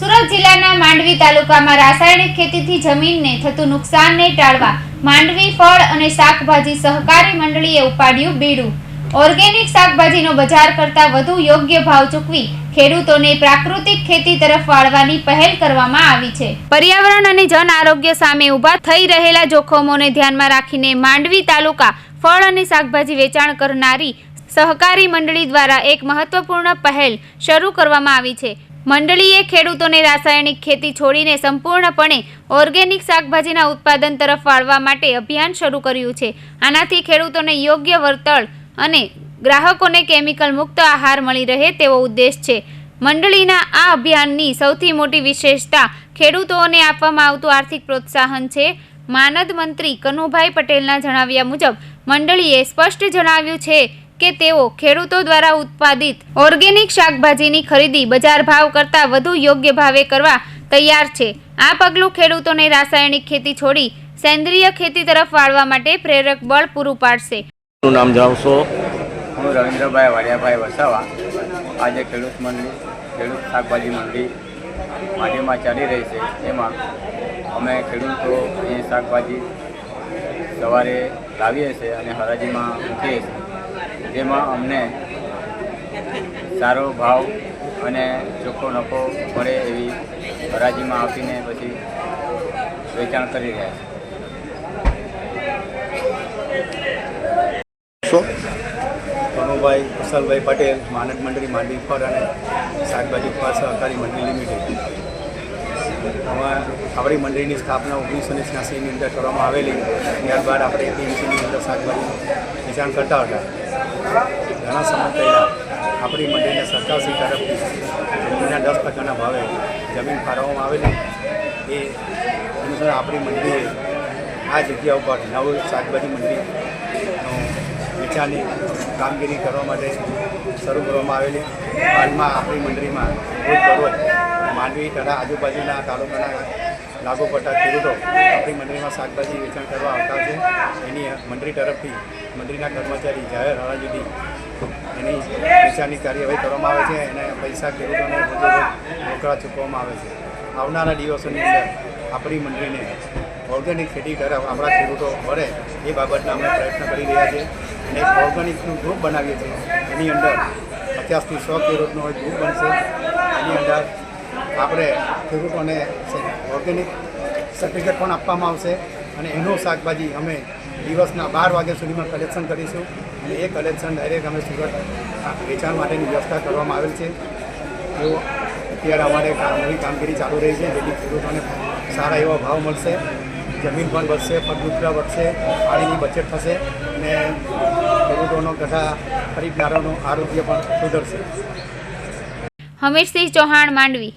સુરત જિલ્લાના માંડવી તાલુકામાં રાસાયણિક ખેતીથી જમીનને થતું નુકસાનને ટાળવા માંડવી ફળ અને શાકભાજી સહકારી મંડળીએ ઉપાડ્યું બીડું. ઓર્ગેનિક શાકભાજીનો બજાર કરતાં વધુ યોગ્ય ભાવ ચૂકવી ખેડૂતોને પ્રાકૃતિક ખેતી તરફ વાળવાની પહેલ કરવામાં આવી છે. પર્યાવરણ અને જન આરોગ્ય સામે ઊભા થઈ રહેલા જોખમોને ધ્યાનમાં રાખીને માંડવી તાલુકા ફળ અને શાકભાજી વેચાણ કરનારી સહકારી મંડળી દ્વારા એક મહત્વપૂર્ણ પહેલ શરૂ કરવામાં આવી છે. મંડળીએ ખેડૂતોને રાસાયણિક ખેતી છોડીને સંપૂર્ણપણે ઓર્ગેનિક શાકભાજીના ઉત્પાદન તરફ વાળવા માટે અભિયાન શરૂ કર્યું છે. આનાથી ખેડૂતોને યોગ્ય વળતર અને ગ્રાહકોને કેમિકલ મુક્ત આહાર મળી રહે તેવો ઉદ્દેશ છે. મંડળીના આ અભિયાનની સૌથી મોટી વિશેષતા ખેડૂતોને આપવામાં આવતું આર્થિક પ્રોત્સાહન છે. માનદ મંત્રી કનુભાઈ પટેલના જણાવ્યા મુજબ, મંડળીએ સ્પષ્ટ જણાવ્યું છે કે તેઓ ખેડૂતો દ્વારા ઉત્પાદિત ઓર્ગેનિક શાકભાજીની ખરીદી બજાર ભાવ કરતાં વધુ યોગ્ય ભાવે કરવા તૈયાર છે. આ પગલું ખેડૂતોને રાસાયણિક ખેતી છોડી સેન્દ્રિય ખેતી તરફ વાળવા માટે પ્રેરક બળ પૂરું પાડશે. નામ જણાવશો હું રવિન્દ્રભાઈ વાડિયાભાઈ વસાવા. આજે ખેડૂત મંડળી ખેડૂત શાકભાજી મંડળી માટીમાં ચાલી રહી છે. એમાં અમે ખેડૂતો અહીં શાકભાજી સવારે લાવીએ છીએ અને હરાજીમાં મૂકીએ છીએ. જેમાં અમને સારો ભાવ અને ચોખ્ખો નફો મળે એવી હરાજીમાં આપીને પછી વેચાણ કરી રહ્યા છે. શું? કનુભાઈ કુશલભાઈ પટેલ માનક મંડળી માંડવી ફર અને શાકભાજી ફળ સહકારી મંડળી લિમિટેડ. આમાં આપણી મંડળીની સ્થાપના ઓગણીસો ને છ્યાસીની અંદર કરવામાં આવેલી. ત્યારબાદ આપણે ટીએમસીની અંદર શાકભાજી વેચાણ કરતા હતા. ઘણા સમય પહેલાં આપણી મંડળીને સરકારશ્રી તરફથી જમીનના દસ ટકાના ભાવે જમીન ફાળવવામાં આવેલી, એ અનુસાર આપણી મંડળીએ આ જગ્યા ઉપર નવું શાકભાજી મંડળીનો વેચાણની કામગીરી કરવા માટે શરૂ કરવામાં આવેલી. હાલમાં આપણી મંડળીમાં રોજ બરોજ માંડવી તથા આજુબાજુના તાલુકાના લાગુ પડતા ખેડૂતો આપણી મંડળીમાં શાકભાજી વેચાણ કરવા આવતા છે. એની મંડળી તરફથી મંડળીના કર્મચારી જાહેર હરાજીથી એની વેચાણની કાર્યવાહી કરવામાં આવે છે અને પૈસા ખેડૂતોને રોકડા ચૂકવવામાં આવે છે. આવનારા દિવસોની અંદર આપણી મંડળીને ઓર્ગેનિક ખેતી તરફ આપણા ખેડૂતો વળે એ બાબતના અમે પ્રયત્ન કરી રહ્યા છીએ અને એક ઓર્ગેનિકનું ગ્રુપ બનાવીએ છીએ. એની અંદર પચાસથી સો ખેડૂતનો ગ્રુપ બનશે. એની અંદર આપણે ખેડૂતોને ઓર્ગેનિક સર્ટિફિકેટ પણ આપવામાં આવશે અને એનું શાકભાજી અમે દિવસના બાર વાગ્યા સુધીમાં કલેક્શન કરીશું અને એ કલેક્શન ડાયરેક્ટ અમે સુરત વેચાણ માટેની વ્યવસ્થા કરવામાં આવેલ છે. એવો અત્યારે અમારે નવી કામગીરી ચાલુ રહી છે, જેથી ખેડૂતોને સારા એવા ભાવ મળશે. જમીન પણ વધશે, ફળદ્રુપતા વધશે, પાણીની બચત થશે અને ખેડૂતોનો તથા ખરીદદારોનું આરોગ્ય પણ સુધરશે. હમીરસિંહ ચૌહાણ માંડવી.